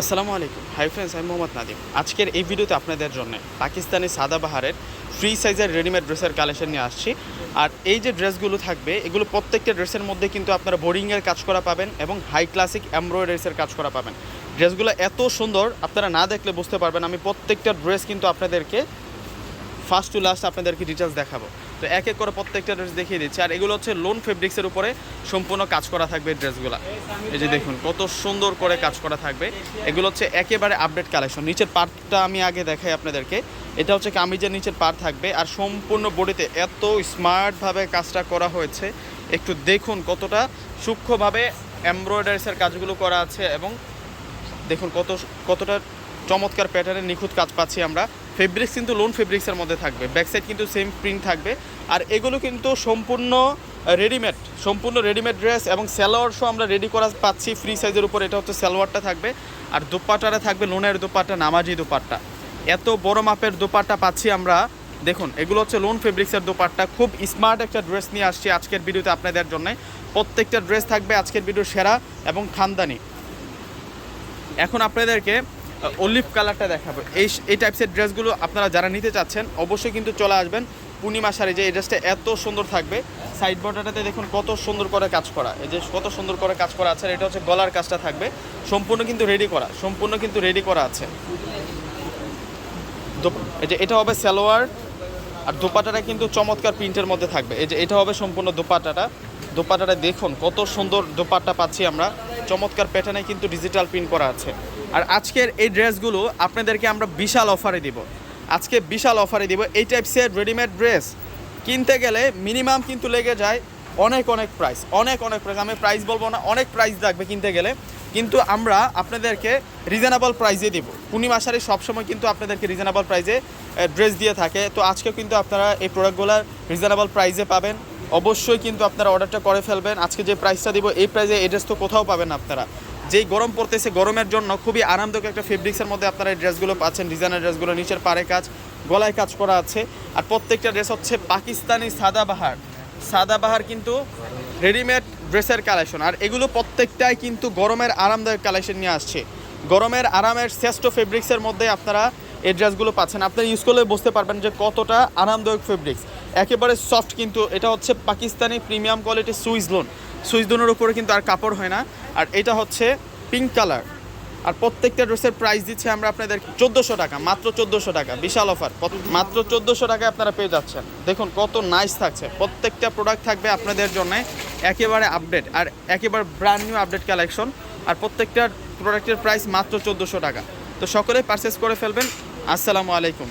আসসালামু আলাইকুম। Hi friends আমি মোহাম্মদ নাদিম আজকের এই ভিডিওতে আপনাদের জন্য পাকিস্তানি সাদাবাহারের ফ্রি সাইজের রেডিমেড ড্রেসের কালেকশন নিয়ে আসছি। আর এই যে ড্রেসগুলো থাকবে, এগুলো প্রত্যেকটা ড্রেসের মধ্যে কিন্তু আপনারা বোরিংয়ের কাজ করা পাবেন এবং হাই ক্লাসিক এমব্রয়ডারিসের কাজ করা পাবেন। ড্রেসগুলো এত সুন্দর, আপনারা না দেখলে বুঝতে পারবেন, আমি প্রত্যেকটা ড্রেস কিন্তু আপনাদেরকে ফার্স্ট টু লাস্ট আপনাদেরকে ডিটেলস দেখাবো। তো এক এক করে প্রত্যেকটা ড্রেস দেখিয়ে দিচ্ছি। আর এগুলো হচ্ছে লোন ফেব্রিক্সের উপরে সম্পূর্ণ কাজ করা থাকবে ড্রেসগুলো এই যে দেখুন, কত সুন্দর করে কাজ করা থাকবে। এগুলো হচ্ছে একেবারে আপডেট কালেকশন নিচের পার্টটা আমি আগে দেখাই আপনাদেরকে। এটা হচ্ছে কামিজের নিচের পার্ট থাকবে। আর সম্পূর্ণ বডিতে এত স্মার্টভাবে কাজটা করা হয়েছে। একটু দেখুন কতটা সূক্ষ্মভাবে এমব্রয়ডারিসের কাজগুলো করা আছে এবং দেখুন কত, কতটা চমৎকার প্যাটার্নের নিখুঁত কাজ পাচ্ছি আমরা। ফেব্রিক্স কিন্তু লোন ফেব্রিক্সের মধ্যে থাকবে। ব্যাক সাইড কিন্তু সেম প্রিন্ট থাকবে। আর এগুলো কিন্তু সম্পূর্ণ রেডিমেড সম্পূর্ণ রেডিমেড ড্রেস এবং সালোয়ার শো আমরা রেডি করা পাচ্ছি ফ্রি সাইজের উপর। এটা হচ্ছে সালোয়ারটা থাকবে। আর দোপাটাটা থাকবে লোনের দোপাট্টা, নামাজি দোপাট্টা। এত বড় মাপের দোপাট্টা পাচ্ছি আমরা। দেখুন, এগুলো হচ্ছে লোন ফেব্রিক্সের দোপাট্টা। খুব স্মার্ট একটা ড্রেস নিয়ে আসছি আজকের ভিডিওতে আপনাদের জন্য। প্রত্যেকটা ড্রেস থাকবে আজকের ভিডিও সেরা এবং খানদানি। এখন আপনাদেরকে অলিভ কালারটা দেখাবো। এই এই টাইপসের ড্রেসগুলো আপনারা যারা নিতে চাচ্ছেন, অবশ্যই কিন্তু চলে আসবেন পূর্ণিমা শাড়ি, যে এই ড্রেসটা এত সুন্দর থাকবে। সাইড বর্ডারটাতে দেখুন কত সুন্দর করে কাজ করা। এই যে কত সুন্দর করে কাজ করা আছে এটা হচ্ছে গলার কাজটা থাকবে। সম্পূর্ণ কিন্তু রেডি করা, সম্পূর্ণ কিন্তু রেডি করা আছে। এই যে এটা হবে সালোয়ার আর দোপাটাটা কিন্তু চমৎকার প্রিন্টের মধ্যে থাকবে। এই যে এটা হবে সম্পূর্ণ দোপাটাটা। দোপাটাটা দেখুন, কত সুন্দর দোপাট্টা পাচ্ছি আমরা। চমৎকার প্যাটার্নে কিন্তু ডিজিটাল প্রিন্ট করা আছে। আর আজকের এই ড্রেসগুলো আপনাদেরকে আমরা বিশাল অফারে দিব। আজকে বিশাল অফারে দিব এই টাইপসের রেডিমেড ড্রেস কিনতে গেলে মিনিমাম কিন্তু লেগে যায় অনেক অনেক প্রাইস অনেক অনেক প্রাইস আমি প্রাইস বলব না, অনেক প্রাইস লাগবে কিনতে গেলে। কিন্তু আমরা আপনাদেরকে রিজনেবল প্রাইসে দিব। পূর্ণিমা শাড়ি সবসময় কিন্তু আপনাদেরকে রিজনেবল প্রাইজে ড্রেস দিয়ে থাকে। তো আজকে কিন্তু আপনারা এই প্রোডাক্টগুলোর রিজনেবল প্রাইজে পাবেন। অবশ্যই কিন্তু আপনারা অর্ডারটা করে ফেলবেন। আজকে যে প্রাইসটা দিব, এই প্রাইসে এই ড্রেস তো কোথাও পাবেন আপনারা। যেই গরম পড়তেছে গরমের জন্য খুবই আরামদায়ক একটা ফেব্রিক্সের মধ্যে আপনারা এই ড্রেসগুলো পাচ্ছেন ডিজাইনের ড্রেসগুলো নিচের পাড়ে কাজ, গলায় কাজ করা আছে। আর প্রত্যেকটা ড্রেস হচ্ছে পাকিস্তানি সাদাবাহার সাদাবাহার কিন্তু রেডিমেড ড্রেসের কালেকশন আর এগুলো প্রত্যেকটাই কিন্তু গরমের আরামদায়ক কালেকশন নিয়ে আসছে। গরমের আরামের শ্রেষ্ঠ ফেব্রিক্সের মধ্যে আপনারা এই ড্রেসগুলো পাচ্ছেন। আপনারা ইউজ করলে বুঝতে পারবেন যে কতটা আরামদায়ক ফেব্রিক্স একেবারে সফট কিন্তু এটা হচ্ছে Pakistani premium quality Swiss lawn. Swiss লোনের উপরে কিন্তু আর কাপড় হয় না। আর এটা হচ্ছে পিঙ্ক কালার আর প্রত্যেকটা ড্রেসের প্রাইস দিচ্ছে আমরা আপনাদের চোদ্দোশো টাকা, মাত্র চোদ্দোশো টাকা। বিশাল অফার মাত্র চোদ্দোশো টাকায় আপনারা পেয়ে যাচ্ছেন। দেখুন কত নাইস থাকছে। প্রত্যেকটা প্রোডাক্ট থাকবে আপনাদের জন্য একেবারে আপডেট আর একেবারে ব্র্যান্ড নিউ আপডেট কালেকশন আর প্রত্যেকটা প্রোডাক্টের প্রাইস মাত্র চোদ্দোশো টাকা। তো সকলে পারচেস করে ফেলবেন। আসসালামু আলাইকুম।